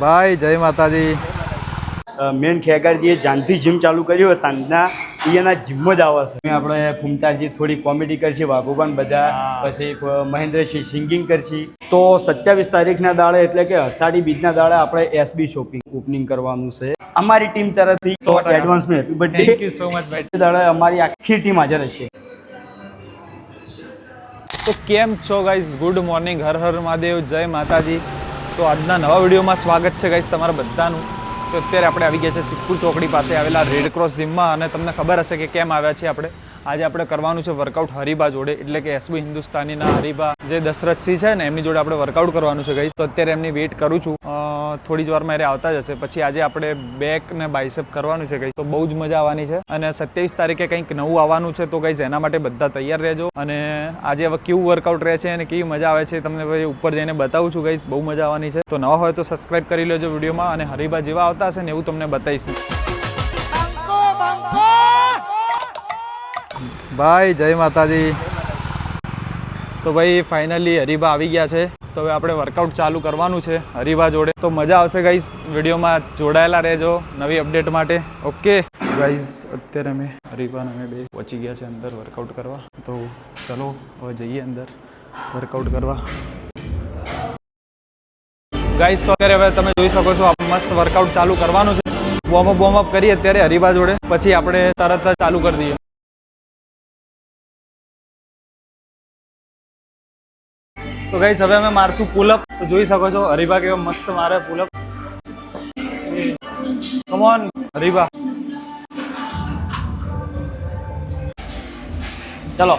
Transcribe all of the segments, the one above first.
ભાઈ જય માતાજી. મેન ખેગારજીએ જાનથી જીમ ચાલુ કર્યું તાંજના એના જીમ જ આવે છે. આપણે ફૂમતાજી થોડી કોમેડી કરશે વાઘોબાન બધા પછી મહેન્દ્રસિંહ સિંગિંગ કરશે. તો સત્યાવીસ તારીખના દાડે એટલે કે અષાઢી બીજના દાડે આપણે એસબી શોપિંગ ઓપનિંગ કરવાનું છે. અમારી ટીમ તરફથી. એડવાન્સમાં happy thank you so much ભાઈ. દાડે અમારી આખી ટીમ હાજર હશે. તો કેમ છો ગાઈઝ ગુડ મોર્નિંગ હર હર મહાદેવ. જય માતાજી. તો આજના નવા વિડીયોમાં સ્વાગત છે ગાઈસ તમારા બધાનું. તો અત્યારે આપણે આવી ગયા છે સિક્કુર ચોકડી પાસે આવેલા રેડ ક્રોસ જીમમાં અને તમને ખબર હશે કે કેમ આવ્યા છીએ આપણે. આજે આપણે કરવાનું છે વર્કઆઉટ હરિભા જોડે, એટલે કે એસબી હિન્દુસ્તાનીના હરિબા જે દશરથસિંહ છે ને, એમની જોડે આપણે વર્કઆઉટ કરવાનું છે ગાઈઝ તો અત્યારે એમની વેઇટ કરું છું. થોડી જ વારમાં એ આવતા જ હશે. પછી આજે આપણે બેક ને બાઇસેપ કરવાનું છે ગાઈઝ તો બહુ જ મજા આવવાની છે. અને સત્યાવીસ તારીખે કંઈક નવું આવવાનું છે તો ગાઈઝ એના માટે બધા તૈયાર રહેજો. અને આજે હવે કેવું વર્કઆઉટ રહે છે અને કેવી મજા આવે છે તમને પછી ઉપર જઈને બતાવું છું ગાઈઝ બહુ મજા આવવાની છે. તો નવા હોય તો સબસ્ક્રાઇબ કરી લેજો વિડીયોમાં અને હરીભા જેવા આવતા હશે ને એવું તમને બતાવીશ ભાઈ જય માતાજી. તો ભાઈ ફાઇનલી હરીબા આવી ગયા છે. તો હવે આપણે વર્કઆઉટ ચાલુ કરવાનું છે. હરિભા જોડે. તો મજા આવશે ગાઈઝ વિડીયોમાં જોડાયેલા રહેજો નવી અપડેટ માટે. ઓકે ગાઈઝ અત્યારે અમે હરિભા અમે બે પહોંચી ગયા છે અંદર વર્કઆઉટ કરવા. તો ચલો, હવે જઈએ અંદર વર્કઆઉટ કરવા. ગાઈઝ તો અત્યારે હવે તમે જોઈ શકો છો મસ્ત વર્કઆઉટ ચાલુ કરવાનું છે. વોર્મઅપ વોર્મઅપ કરીએ અત્યારે હરિભા જોડે. પછી આપણે તરત જ ચાલુ કરી દઈએ. તો ગાઈસ હવે અમે મારશું પુલઅપ તો જોઈ શકો છો હરીબા કેવો મસ્ત મારે પુલઅપ કમોન હરીબા ચલો.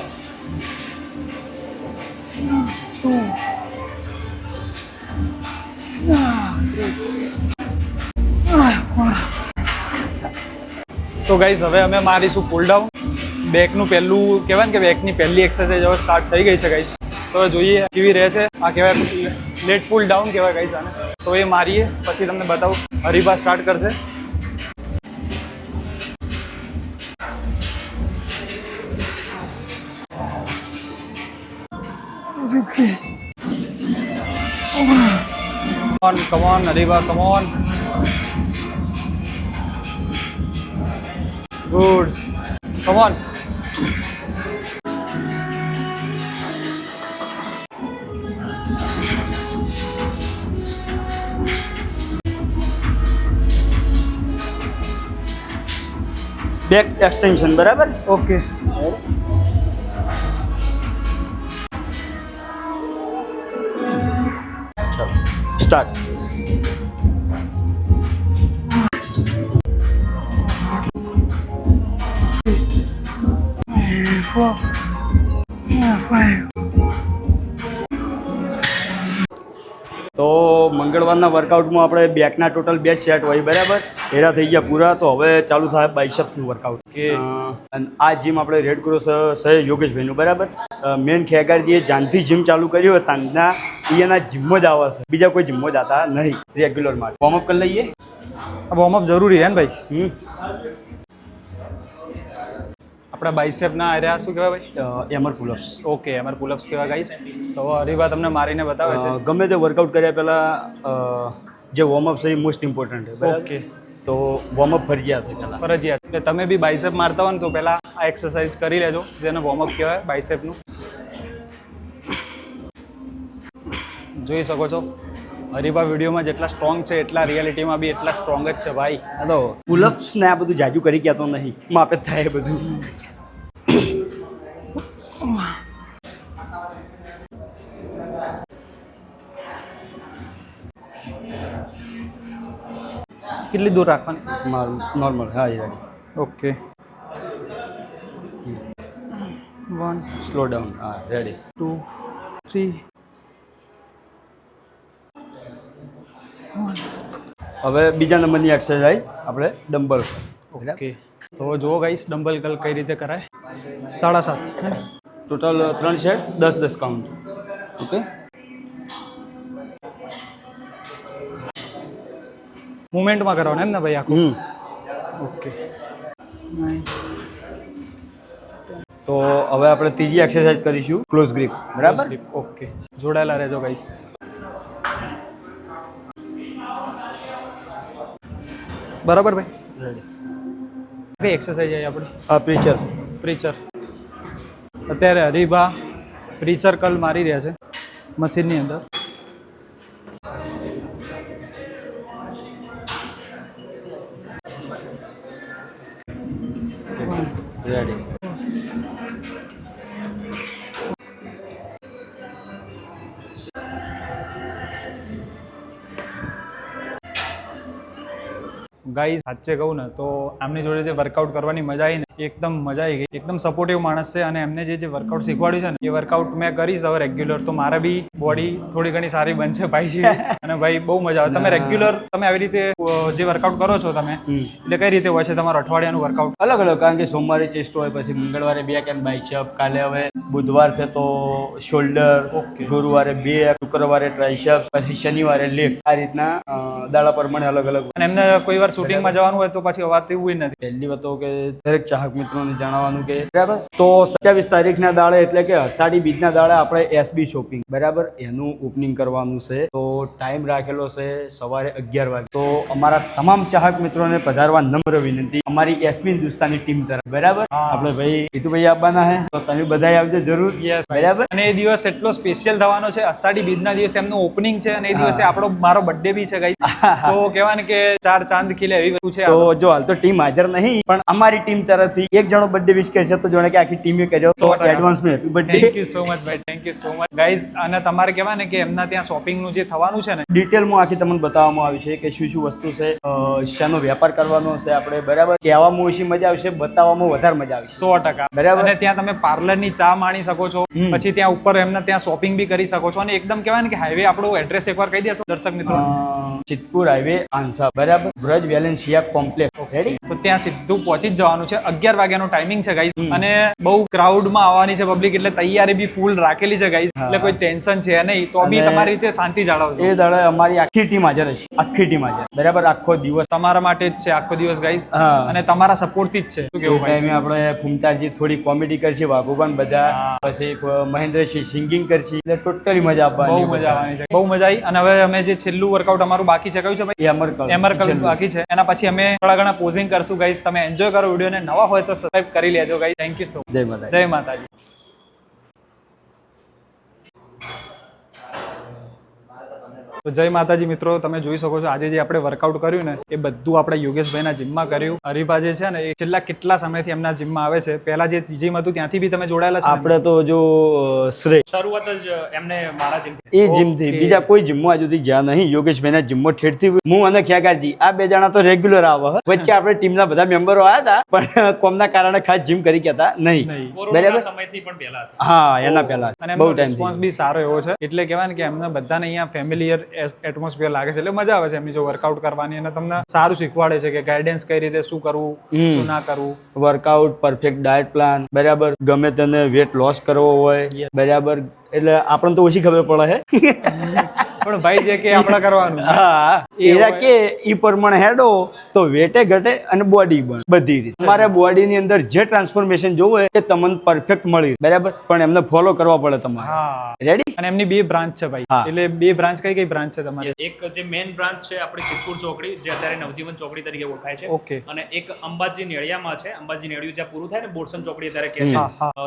તો ગાઈઝ હવે અમે મારીશું પુલ ડાઉન બેકનું પહેલું, કહેવાય ને કે બેકની પહેલી એક્સરસાઇઝ હવે સ્ટાર્ટ થઈ ગઈ છે ગાઈસ તો હવે જોઈએ, કેવી રહે છે? આ કહેવાય લેટ પુલ ડાઉન કહેવાય ગાઈસ આને. તો એ મારીએ, પછી તમને બતાવું હરિભા સ્ટાર્ટ કરશે. Come on come on Haribha come on good come on back extension બરાબર? ઓકે ચાલો સ્ટાર્ટ તો મંગળવારના વર્કઆઉટમાં આપણે બેકના ટોટલ બે સેટ હોય બરાબર? એરા થઈ ગયા પૂરા તો હવે ચાલુ થાય બાઇસેપ્સનું વર્કઆઉટ કે આ જીમ આપણે રેડ ક્રોસ છે યોગેશભાઈનું બરાબર? મેન ખેગારજીએ જાનથી જીમ ચાલુ કર્યું હોય તાંજના એ એના જીમ જ આવે છે. બીજા કોઈ જીમમાં આતા નહીં રેગ્યુલર માટે. વોર્મઅપ કરી લઈએ? વોર્મઅપ જરૂરી હે ને ભાઈ? હમ. આપણા બાઇસેપના આર્યા શું કહેવાય ભાઈ? એમર પુલઅપ્સ ઓકે એમર પુલઅપ્સ કહેવાય ગાઈસ તો હરિભા તમને મારીને બતાવે છે. ગમે તે વર્કઆઉટ કર્યા પહેલાં જે વોર્મઅપ છે એ મોસ્ટ ઇમ્પોર્ટન્ટ ઓકે. તો વોર્મઅપ ફરજિયાત પહેલાં. ફરજિયાત. એટલે તમે બી બાઇસેપ મારતા હોય ને તો પહેલાં આ એક્સરસાઇઝ કરી લેજો જેને વોર્મઅપ કહેવાય બાઇસેપનું જોઈ શકો છો હરિભા વિડીયોમાં જેટલા સ્ટ્રોંગ છે એટલા રિયાલિટીમાં બી એટલા સ્ટ્રોંગ જ છે ભાઈ. આ તો પુલઅપ્સ ને આ બધું જાજુ કરી ગયા તો નહીં. માપે થાય બધું. કેટલી દૂર રાખવાની? નોર્મલ હા એ ready okay one slow down હા રેડી ટુ થ્રી હવે બીજા નંબરની એક્સરસાઇઝ આપણે ડમ્બલ ઓકે તો જુઓ ગાઈસ ડમ્બલ કલ કઈ રીતે કરાય? સાડા સાત ટોટલ ત્રણ સેટ દસ દસ કાઉન્ટ ઓકે મુમેન્ટમાં કરવાનું એમ ને ભાઈ આખું? ઓકે તો હવે આપણે ત્રીજી એક્સરસાઇઝ કરીશું. ક્લોઝ ગ્રીપ બરાબર? ઓકે જોડાયેલા રહેજો ગાઈસ બરાબર ભાઈ? કઈ એક્સરસાઇઝ આવી આપણે? પ્રીચર પ્રીચર અત્યારે હરીભા પ્રીચર કલ મારી રહ્યા છે મશીનની અંદર. રેડી ગાઈ સાચે કહું ને તો આમની જોડે જે વર્કઆઉટ કરવાની મજા આવી ને એકદમ મજા આવી ગઈ. એકદમ સપોર્ટિવ માણસ છે અને એમને જે જે વર્કઆઉટ શીખવાડ્યું છે ને એ વર્કઆઉટ મેં કરીશ હવે રેગ્યુલર તો મારા બી બોડી થોડી ઘણી સારી બનશે ભાઈ છે અને ભાઈ બહુ મજા આવે. તમે રેગ્યુલર તમે આવી રીતે જે વર્કઆઉટ કરો છો તમે એટલે કઈ રીતે હોય છે તમારું અઠવાડિયાનું વર્કઆઉટ અલગ અલગ કારણ કે સોમવારે ચેસ્ટ હોય પછી મંગળવારે બેક એન્ડ બાઇસઅપ કાલે હવે બુધવાર છે તો શોલ્ડર. ગુરુવારે બે શુક્રવારે ટ્રાઇસેપ્સ પછી શનિવારે લેગ આ રીતના દાડા પ્રમાણે અલગ અલગ અને એમને કોઈ વાર શૂટિંગમાં જવાનું હોય તો પછી વાત એવું નથી. પહેલી વાત તો કે દરેક ચાહક મિત્રોને જણાવવાનું કે બરાબર? તો સત્યાવીસ તારીખના દાડે એટલે કે અષાઢી બીજના દાડે આપણે એસબી શોપિંગ બરાબર? એનું ઓપનિંગ કરવાનું છે. તો ટાઈમ રાખેલો છે સવારે અગિયાર વાગે. તો અમારા તમામ ચાહક મિત્રોને પધારવા નમ્ર વિનંતી. અમારી એસબી હિન્દુસ્તાની ટીમ તરફ. બરાબર? આપણે ભાઈ જીતુભાઈ આવવાના હે તો તમે બધા આવજો જરૂર. Yes, બરાબર? અને એ દિવસ એટલો સ્પેશિયલ થવાનો છે. અષાઢી બીજના દિવસે એમનું ઓપનિંગ છે અને એ દિવસે આપણો મારો બર્થડે બી છે ગાઈ તો કહેવાય કે ચાર ચાંદ ખીલે એવી વસ્તુ છે તો જો હાલ તો ટીમ હાજર નહીં પણ અમારી ટીમ તરફથી એક જણો બર્થડે વિશ કરશે તો જોણે કે આખી ટીમે કર્યો તો. એડવાન્સમાં happy birthday thank you so much ભાઈ. Thank you so much guys અને તમારે કહેવાય ને કે એમના ત્યાં શોપિંગનું જે થવાનું છે ને ડિટેલમાં આખી તમને બતાવવામાં આવી છે કે શું શું વસ્તુ છે. શાનો વેપાર કરવાનો છે આપણે. બરાબર? કહેવામાં ઓછી મજા આવશે બતાવવામાં વધારે મજા આવશે. સો ટકા. બરાબર. અને ત્યાં તમે પાર્લરની ચા માણી શકો છો. પછી ત્યાં ઉપર એમને ત્યાં શોપિંગ બી કરી શકો છો. અને એકદમ કહેવાય ને કે હાઈવે આપણું એડ્રેસ એકવાર કહી દેશો દર્શક મિત્રો. સિદ્ધપુર હાઈવે આંસા. બરાબર? બ્રજ વેલેન્સિયા કોમ્પ્લેક્સ રેડી તો ત્યાં સીધું પહોંચી જ જવાનું છે. અગિયાર વાગ્યાનો ટાઈમિંગ છે ગાઈઝ અને બહુ ક્રાઉડમાં આવવાની છે પબ્લિક એટલે તૈયારી બી ફૂલ રાખેલી છે ગાઈઝ એટલે કોઈ ટેન્શન છે નહીં. તો બી તમારી રીતે શાંતિ જાળવજો. એ દાડે અમારી આખી ટીમ હાજર હશે. આખી ટીમ હાજર. બરાબર? આખો દિવસ. તમારા માટે જ છે આખો દિવસ ગાઈઝ અને તમારા સપોર્ટથી જ છે. શું કેવું ટાઈમે આપણે ફૂમતાજી થોડી કોમેડી કરશે વાઘોબાન બધા. પછી મહેન્દ્રસિંહ સિંગિંગ કરશે. એટલે ટોટલી મજા આવવાની બહુ મજા આવવાની છે. બહુ મજા આવી. અને હવે અમે જે છેલ્લું વર્કઆઉટ અમારું બાકી છે કયું છે ભાઈ? એમર બાકી છે. એના પછી અમે થોડા ઘણા પોઝિંગ કરશું ગાઈઝ તમે એન્જોય કરો વિડીયોને. નવા હોય તો સબસ્ક્રાઇબ કરી લેજો ગાઈ થેન્ક યુ સો જય માતા જય માતાજી. તો જય માતાજી મિત્રો તમે જોઈ શકો છો આજે જે આપણે વર્કઆઉટ કર્યું ને એ બધું આપણે યોગેશભાઈના જીમમાં કર્યું. હરીભા જે છે ને એ છેલ્લા કેટલા સમયથી એમના જીમમાં આવે છે? પહેલા જે જીમ હતું ત્યાંથી બી તમે જોડાયેલા છો આપણે તો જો શ્રેય. શરૂઆત જ એમને મારા જીમ એ જીમથી. બીજા કોઈ જીમમાં હજુ સુધી ગયા નહીં. યોગેશભાઈના જીમમાં ઠેરથી હું અને ખ્યાકારજી આ બે જણા તો રેગ્યુલર આવે. વચ્ચે આપણે ટીમના બધા મેમ્બરો આવ્યા હતા પણ કોમના કારણે ખાસ જીમ કરી કહેતા હતા નહીં. બરાબર? સમયથી પણ પહેલા હા એના પહેલા અને બહુ ટાઈમ રિસ્પોન્સ બી સારો એવો છે. એટલે કહેવાય ને કે એમને બધાને અહીંયા ફેમિલિયર એટમોસ્ફિયર લાગે છે. એટલે મજા આવે છે એમની જો વર્કઆઉટ કરવાની અને તમને સારું શીખવાડે છે કે ગાઈડન્સ કઈ રીતે શું કરવું શું ના કરવું. વર્કઆઉટ પરફેક્ટ ડાયટ પ્લાન બરાબર ગમે તેને વેટ લોસ કરવો હોય. બરાબર. એટલે આપણને તો ઓછી ખબર પડે હે. પણ ભાઈ જે કે આપણે કરવાનું. હા. એ એરા. કે ઈ પ્રમાણે હેડો તો વેટે ઘટે અને બોડી બને. બધી રીતે. તમારે બોડીની અંદર જે ટ્રાન્સફોર્મેશન જોવું હોય એ તમને પરફેક્ટ મળી બરાબર? પણ એમને ફોલો કરવા પડે તમારે. રેડી અને એમની બે બ્રાન્ચ છે ભાઈ. એટલે બે બ્રાન્ચ કઈ કઈ બ્રાન્ચ છે તમારી? એક જે મેઇન બ્રાન્ચ છે આપણી સિદ્ધપુર ચોકડી જે અત્યારે નવજીવન ચોકડી તરીકે ઓળખાય છે. ઓકે. અને એક અંબાજી નેળિયામાં છે. અંબાજી નેળિયું જ્યાં પૂરું થાય ને બોરસન ચોકડી અત્યારે કે છે.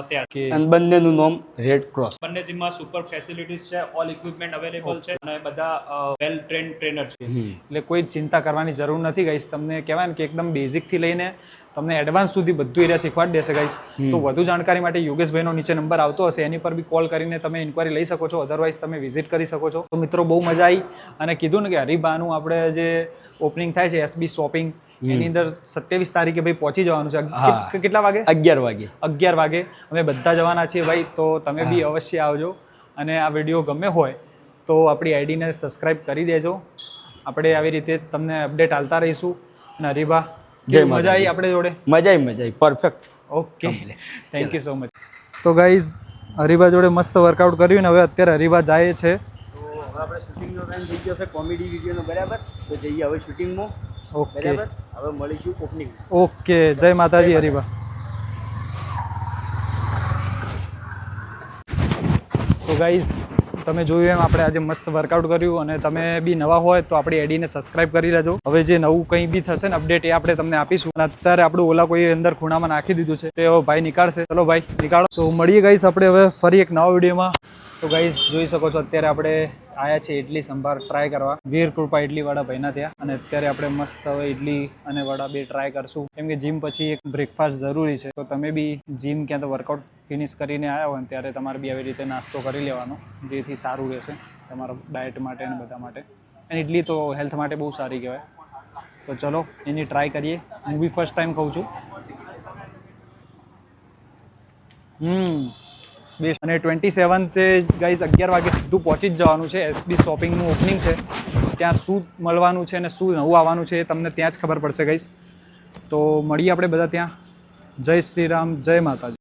ત્યાં. કે અને બંનેનું નામ રેડ ક્રોસ બંને જીમમાં સુપર ફેસિલિટીઝ છે ઓલ ઇક્વિપમેન્ટ અવેલેબલ છે. અને બધા વેલ ટ્રેન ટ્રેનર છે એટલે કોઈ ચિંતા કરવાની જરૂર નથી ગાઈશ તમને કહેવાય ને કે એકદમ બેઝિકથી લઈને તમને એડવાન્સ સુધી બધું એરિયા શીખવાડી દેશે ગાઈશ તો વધુ જાણકારી માટે યોગેશભાઈનો નીચે નંબર આવતો હશે. એની પર બી કોલ કરીને તમે ઇન્ક્વાયરી લઈ શકો છો. અધરવાઇઝ તમે વિઝિટ કરી શકો છો. તો મિત્રો બહુ મજા આવી અને કીધું ને કે હરિભાનું આપણે જે ઓપનિંગ થાય છે એસબી શોપિંગ એની અંદર સત્યાવીસ તારીખે ભાઈ પહોંચી જવાનું છે. કેટલા વાગે? અગિયાર વાગે. અગિયાર વાગે. અમે બધા જવાના છીએ ભાઈ તો તમે બી અવશ્ય આવજો. અને આ વીડિયો ગમે હોય તો આપણી આઈડીને સબસ્ક્રાઇબ કરી દેજો. આપણે આવી રીતે તમને અપડેટ આલતા રહીશું. અને હરીભા જય મજા આવી આપણે જોડે? મજા આવી મજા આવી perfect okay thank you so much તો ગાઈઝ હરીભા જોડે મસ્ત વર્કઆઉટ કર્યું ને હવે અત્યારે હરીભા જાય છે. તો હવે આપણે શૂટિંગનો ટાઈમ થઈ ગયો છે કોમેડી વિડીયોનો બરાબર? તો જઈએ હવે શૂટિંગમાં ઓકે બરાબર? હવે મળીશું ઓપનિંગ ઓકે જય માતાજી હરીભા. તો ગાઈઝ તમે જોયું એમ આપણે આજે મસ્ત વર્કઆઉટ કર્યું અને તમે બી નવા હોય તો આપણી એડીને સબસ્ક્રાઇબ કરી લેજો. હવે જે નવું કંઈ બી થશે ને અપડેટ એ આપણે તમને આપીશું. અને અત્યારે આપણું ઓલા કોઈ અંદર ખૂણામાં નાખી દીધું છે. તે ભાઈ નીકાળશે. ચલો ભાઈ, નીકાળો. તો મળીએ ગઈશ આપણે હવે ફરી એક નવા વિડીયોમાં. તો ગાઈઝ જોઈ શકો છો, અત્યારે આપણે આવ્યા છે ઇડલી સંભાર ટ્રાય કરવા. વીર કૃપા ઇડલી વડા ભાઈના ત્યાં અને અત્યારે આપણે મસ્ત હવે ઇડલી અને વડા બે ટ્રાય કરશું. કેમ કે જીમ પછી એક બ્રેકફાસ્ટ જરૂરી છે. તો તમે બી જીમ ક્યાં તો વર્કઆઉટ ફિનિશ કરીને આવ્યા હોય ત્યારે તમારે બી આવી રીતે નાસ્તો કરી લેવાનો, જેથી સારું રહેશે તમારા ડાયટ માટે અને બધા માટે. અને ઇડલી તો હેલ્થ માટે બહુ સારી કહેવાય. તો ચલો, એની ટ્રાય કરીએ. હું બી ફર્સ્ટ ટાઈમ ખાઉં છું. હમ. બેસ્ટ અને ટ્વેન્ટી સેવન્થે ગાઈઝ અગિયાર વાગે સીધું પહોંચી જ જવાનું છે. એસબી શોપિંગનું ઓપનિંગ છે. ત્યાં શું મળવાનું છે અને શું નવું આવવાનું છે એ તમને ત્યાં જ ખબર પડશે ગાઈઝ તો મળીએ આપણે બધા ત્યાં. જય શ્રી રામ, જય માતાજી.